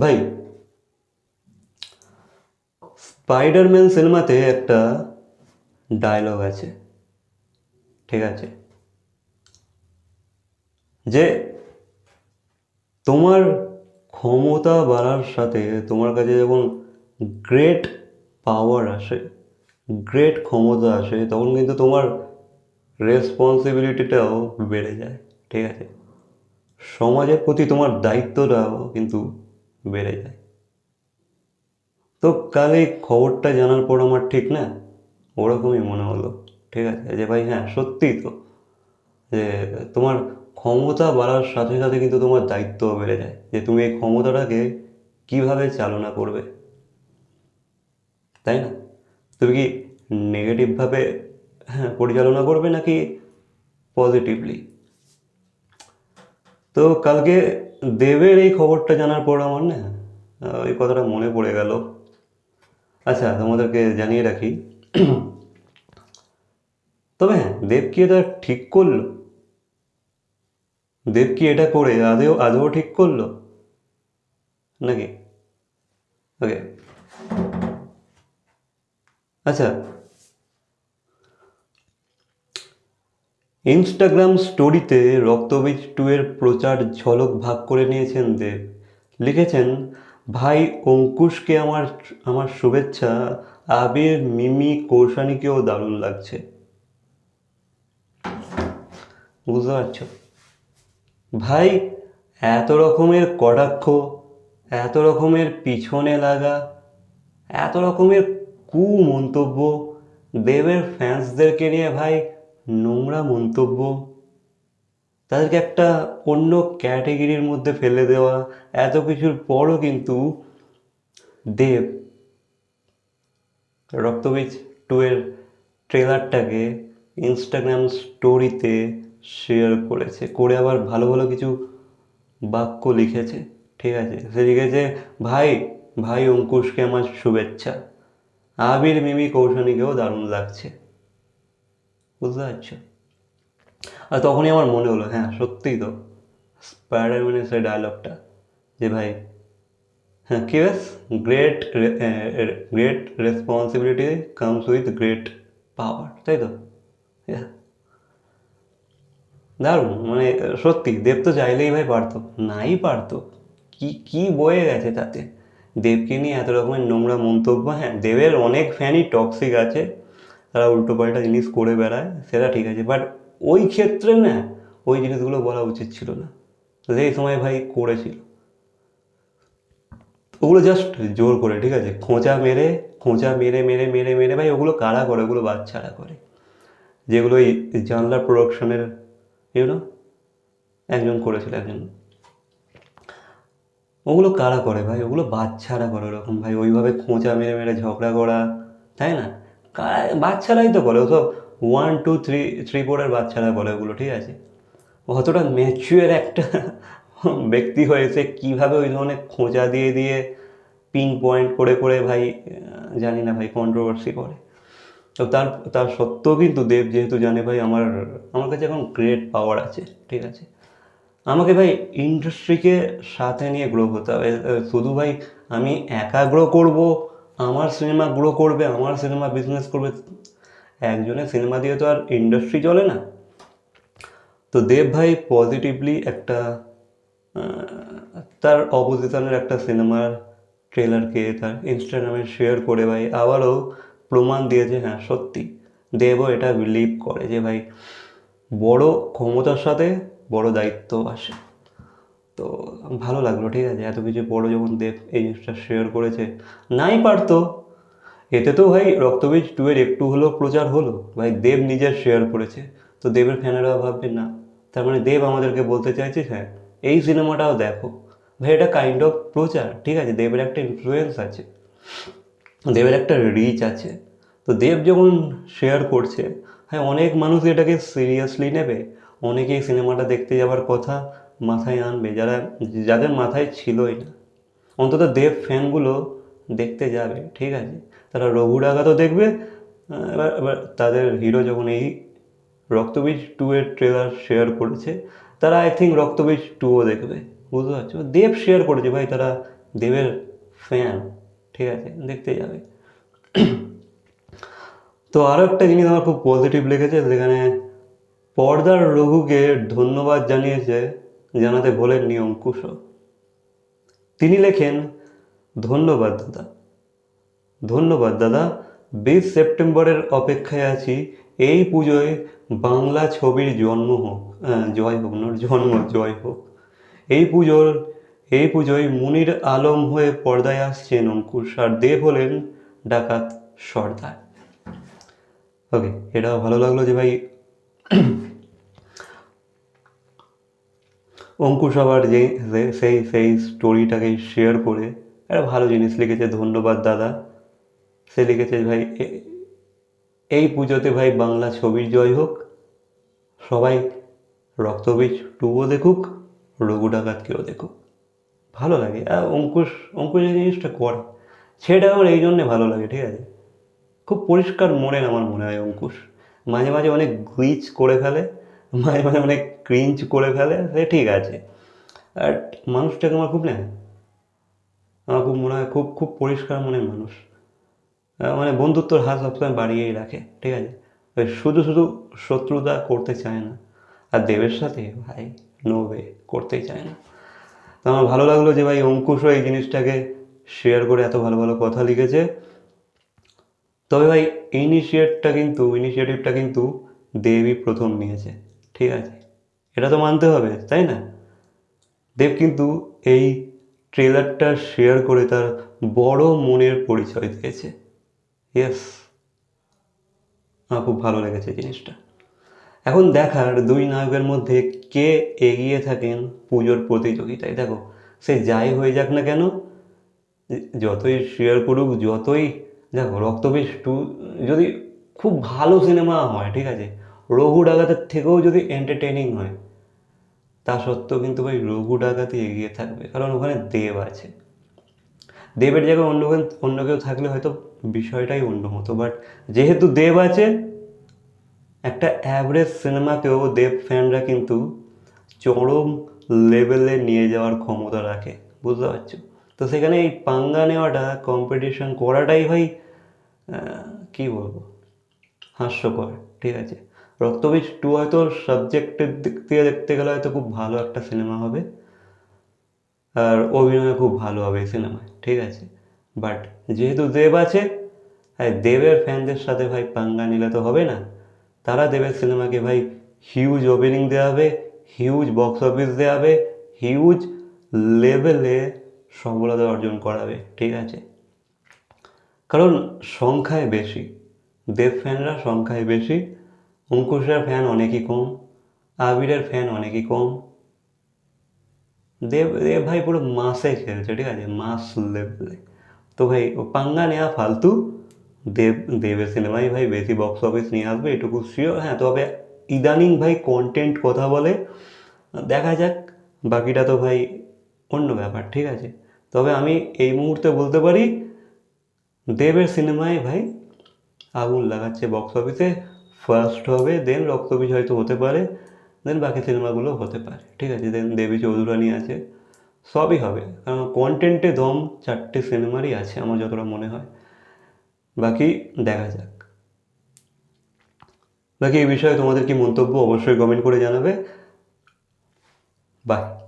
ভাই স্পাইডারম্যান সিনেমাতে একটা ডায়লগ আছে, ঠিক আছে, যে তোমার ক্ষমতা বাড়ার সাথে তোমার কাছে যখন গ্রেট পাওয়ার আসে গ্রেট ক্ষমতা আসে, তখন কিন্তু তোমার রেসপন্সিবিলিটিটাও বেড়ে যায়, ঠিক আছে। সমাজের প্রতি তোমার দায়িত্বটাও কিন্তু বেড়ে যায়। তো কাল এই খবরটা জানার পর আমার ঠিক না, ওরকমই মনে হলো। ঠিক আছে, যে ভাই হ্যাঁ সত্যিই তো, যে তোমার ক্ষমতা বাড়ার সাথে সাথে কিন্তু তোমার দায়িত্বও বেড়ে যায়, যে তুমি এই ক্ষমতাটাকে কীভাবে চালনা করবে। তাই না? তুমি কি নেগেটিভভাবে হ্যাঁ পরিচালনা করবে নাকি পজিটিভলি তো কালকে দেবের এই খবরটা জানার পর আমার না ওই কথাটা মনে পড়ে গেল। আচ্ছা তোমাদেরকে জানিয়ে রাখি। তবে হ্যাঁ দেব কি এটা ঠিক করল? দেব কি এটা করে আদেও আদৌ ঠিক করল? নাকি? ওকে আচ্ছা ইনস্টাগ্রাম স্টোরিতে রক্তবীজ টু এর প্রচার ঝলক ভাগ করে নিয়েছেন দেব। লিখেছেন, ভাই অঙ্কুশকে আমার আমার শুভেচ্ছা, আবির, মিমি, কৌশানীকেও দারুণ লাগছে। বুঝতে পারছ? ভাই, এত রকমের কটাক্ষ, এত রকমের পিছনে লাগা, এত রকমের কু মন্তব্য দেবের ফ্যান্সদেরকে নিয়ে ভাই নোংরা মন্তব্য। তাদেরকে একটা অন্য ক্যাটেগরির মধ্যে ফেলে দেওয়া, এত কিছুর পরও কিন্তু দেব রক্তবীজ টু এর ট্রেলারটাকে ইনস্টাগ্রাম স্টোরিতে শেয়ার করেছে, করে আবার ভালো ভালো কিছু বাক্য লিখেছে। ঠিক আছে, সে লিখেছে, ভাই ভাই অঙ্কুশকে আমার শুভেচ্ছা। আবির মিমি কৌশানীকেও দারুণ লাগছে। বুঝতে পারছ আর তখনই আমার মনে হলো হ্যাঁ সত্যিই তো স্পাইডারম্যানের সেই ডায়লগটা যে ভাই হ্যাঁ কি বেশ great great responsibility comes with great power তাই তো Yeah. দারুণ মানে সত্যি দেব তো চাইলেই ভাই পারতো নাই পারতো কি কি বয়ে গেছে তাতে দেবকে নিয়ে এত রকমের নোংরা মন্তব্য হ্যাঁ দেবের অনেক ফ্যানই টক্সিক আছে তারা উল্টো পাল্টা জিনিস করে বেড়ায়, সেটা ঠিক আছে। বাট ওই ক্ষেত্রে না, ওই জিনিসগুলো বলা উচিত ছিল না। সেই সময় ভাই করেছিল। ওগুলো জাস্ট জোর করে, ঠিক আছে? খোঁচা মেরে খোঁচা মেরে মেরে মেরে মেরে, ভাই ওগুলো কারা করে? ওগুলো বাচ্চারা করে। যেগুলো এই জানলা প্রোডাকশনের ইউনো একজন করেছিল একজন। ওগুলো কারা করে ভাই? ওগুলো বাচ্চারা করে ওরকম ভাই। ওইভাবে খোঁচা মেরে মেরে ঝগড়া করা, তাই না? বাচ্চারাই তো করে ওসব ওয়ান টু থ্রি থ্রি ফোরের বাচ্চারা বলে ওগুলো, ঠিক আছে? অতটা ম্যাচুয়ার একটা ব্যক্তি হয়েছে, কীভাবে ওই ধরনের খোঁজা দিয়ে দিয়ে পিন পয়েন্ট করে করে ভাই জানি না ভাই কন্ট্রোভার্সি করে। তো তার তার সত্ত্বেও কিন্তু দেব যেহেতু জানে ভাই, আমার আমার কাছে এখন গ্রেট পাওয়ার আছে, ঠিক আছে? আমাকে ভাই ইন্ডাস্ট্রিকে সাথে নিয়ে গ্রো হতে হবে শুধু ভাই আমি একা গ্রো করব আমার সিনেমা গ্রো করবে, আমার সিনেমা বিজনেস করবে, একজনের সিনেমা দিয়ে তো আর ইন্ডাস্ট্রি চলে না। তো দেব ভাই পজিটিভলি একটা তার অপোজিশনের একটা সিনেমার ট্রেলারকে তার ইনস্টাগ্রামে শেয়ার করে ভাই, আবারও প্রমাণ দিয়েছে হ্যাঁ সত্যি। দেবও এটা বিলিভ করে যে ভাই, বড় ক্ষমতার সাথে বড় দায়িত্ব আসে। তো ভালো লাগল, ঠিক আছে? এত কিছু বড় যখন দেব, এই জিনিসটা শেয়ার করেছে। নাই পারতো। এতে তো ভাই রক্তবীজ টু এর একটু হলেও প্রচার হলো। ভাই দেব নিজের শেয়ার করেছে। তো দেবের ফ্যানেরাও ভাববে না। তার মানে দেব আমাদেরকে বলতে চাইছে হ্যাঁ এই সিনেমাটাও দেখো। ভাই এটা কাইন্ড অফ প্রচার, ঠিক আছে? দেবের একটা ইনফ্লুয়েন্স আছে। দেবের একটা রিচ আছে। তো দেব যখন শেয়ার করছে হ্যাঁ অনেক মানুষ এটাকে সিরিয়াসলি নেবে। অনেকেই সিনেমাটা দেখতে যাওয়ার কথা মাথায় আনবে, যারা, যাদের মাথায় ছিলই না অন্তত দেব ফ্যানগুলো দেখতে যাবে, ঠিক আছে? তারা রঘুরাগা তো দেখবে এবার এবার তাদের হিরো যখন এই রক্তবীজ টু এর ট্রেলার শেয়ার করেছে, তারা আই থিঙ্ক রক্তবীজ টুও দেখবে, বুঝতে পারছ? দেব শেয়ার করেছে, ভাই, তারা দেবের ফ্যান ঠিক আছে? দেখতে যাবে। তো আরও একটা জিনিস আমার খুব পজিটিভ লেগেছে, যেখানে পর্দার রঘুকে ধন্যবাদ জানিয়েছে জানাতে ভোলেননি অঙ্কুশও তিনি লেখেন, ধন্যবাদ দাদা। ধন্যবাদ দাদা, বিশ সেপ্টেম্বরের অপেক্ষায় আছি। এই পুজোয় বাংলা ছবির জন্ম হোক জয় হোক, নয়, জন্ম, জয় হোক। এই পুজোর, এই পুজোয় মুনির আলম হয়ে পর্দায় আসছেন অঙ্কুশ আর দেব হলেন ডাকাত সর্দার। ওকে এটাও ভালো লাগল যে ভাই অঙ্কুশ আবার যে সেই সেই স্টোরিটাকে শেয়ার করে একটা ভালো জিনিস লিখেছে, ধন্যবাদ দাদা। সে লিখেছে, ভাই এই পুজোতে ভাই বাংলা ছবির জয় হোক। সবাই রক্তবীজ টুও দেখুক, রঘু ডাকাতকেও দেখুক। ভালো লাগে। আর অঙ্কুশ অঙ্কুশ এই জিনিসটা করে। সেটা আমার এই জন্যে ভালো লাগে, ঠিক আছে? খুব পরিষ্কার মনের আমার মনে হয় অঙ্কুশ। মাঝে মাঝে অনেক গ্লিচ করে ফেলে। মাঝে মাঝে অনেক ক্রিঞ্চ করে ফেলে, সে ঠিক আছে। আর মানুষটাকে আমার খুব নেয় আমার খুব মনে হয়, খুব খুব পরিষ্কার মনের মানুষ। মানে বন্ধুত্বর হাত সবসময় বাড়িয়েই রাখে, ঠিক আছে? শুধু শুধু শত্রুতা করতে চায় না, আর দেবের সাথে, ভাই নো ওয়ে করতেই চায় না। তো আমার ভালো লাগল যে ভাই অঙ্কুশও এই জিনিসটাকে শেয়ার করে এত ভালো ভালো কথা লিখেছে। তবে ভাই ইনিশিয়েটটা কিন্তু ইনিশিয়েটিভটা কিন্তু দেবই প্রথম নিয়েছে। ঠিক আছে? এটা তো মানতে হবে, তাই না? দেব কিন্তু এই ট্রেলারটা শেয়ার করে তার বড় মনের পরিচয় দিয়েছে। ইয়েস আমার খুব ভালো লেগেছে জিনিসটা। এখন দেখার দুই নায়কের মধ্যে কে এগিয়ে থাকেন পুজোর প্রতিযোগিতায়? দেখো, সে যাই হয়ে যাক না কেন, যতই শেয়ার করুক, যতই, দেখো রক্তবীজ টু যদি খুব ভালো সিনেমা হয়, ঠিক আছে রঘু ডাকাতের থেকেও যদি এন্টারটেনিং হয়, তা সত্ত্বেও কিন্তু ভাই রঘু ডাকাতি এগিয়ে থাকবে, কারণ ওখানে দেব আছে। দেবের জায়গায় অন্য অন্য কেউ থাকলে হয়তো বিষয়টাই অন্য হতো বাট যেহেতু দেব আছে, একটা অ্যাভারেজ সিনেমাকেও দেব ফ্যানরা কিন্তু চরম লেভেলে নিয়ে যাওয়ার ক্ষমতা রাখে, বুঝতে পারছ? তো সেখানে এই পাঙ্গা নেওয়াটা কম্পিটিশন করাটাই ভাই কি বলব, হাস্যকর, ঠিক আছে? রক্তবীজ টু হয়তো সাবজেক্টের দিক থেকে দেখতে গেলে হয়তো খুব ভালো একটা সিনেমা হবে। আর অভিনয় খুব ভালো হবে এই সিনেমায় ঠিক আছে? বাট যেহেতু দেব আছে দেবের ফ্যানদের সাথে ভাই পাঙ্গা নিলে তো হবে না। তারা দেবের সিনেমাকে ভাই হিউজ ওপেনিং দেওয়া হবে হিউজ বক্স অফিস দেওয়া হবে হিউজ লেভেলে সফলতা অর্জন করাবে, ঠিক আছে? কারণ সংখ্যায় বেশি, দেব ফ্যানরা সংখ্যায় বেশি অঙ্কুশের ফ্যান অনেকই কম, আবিরের ফ্যান অনেকই কম। দেব দেব ভাই পুরো মাসে খেলছে, ঠিক আছে? মাস লেভেলে তো ভাই পাঙ্গা নেওয়া ফালতু, দেব, দেবের সিনেমাই ভাই বেশি বক্স অফিস নিয়ে আসবে, এটুকু শিওর হ্যাঁ তবে ইদানিং ভাই কন্টেন্ট কথা বলে, দেখা যাক, বাকিটা তো ভাই অন্য ব্যাপার, ঠিক আছে? তবে আমি এই মুহূর্তে বলতে পারি, দেবের সিনেমায় ভাই আগুন লাগাচ্ছে বক্স অফিসে ফার্স্ট হবে দেন রক্তবীজ হয়তো হতে পারে দেন বাকি সিনেমাগুলো হতে পারে। ঠিক আছে দেন দেবী চৌধুরানী আছে, সবই হবে। কারণ কন্টেন্টে দম চারটে সিনেমারই আছে, আমার যতটা মনে হয়। বাকি দেখা যাক। বাকি এই বিষয়ে তোমাদের কি মন্তব্য অবশ্যই কমেন্ট করে জানাবে। বাই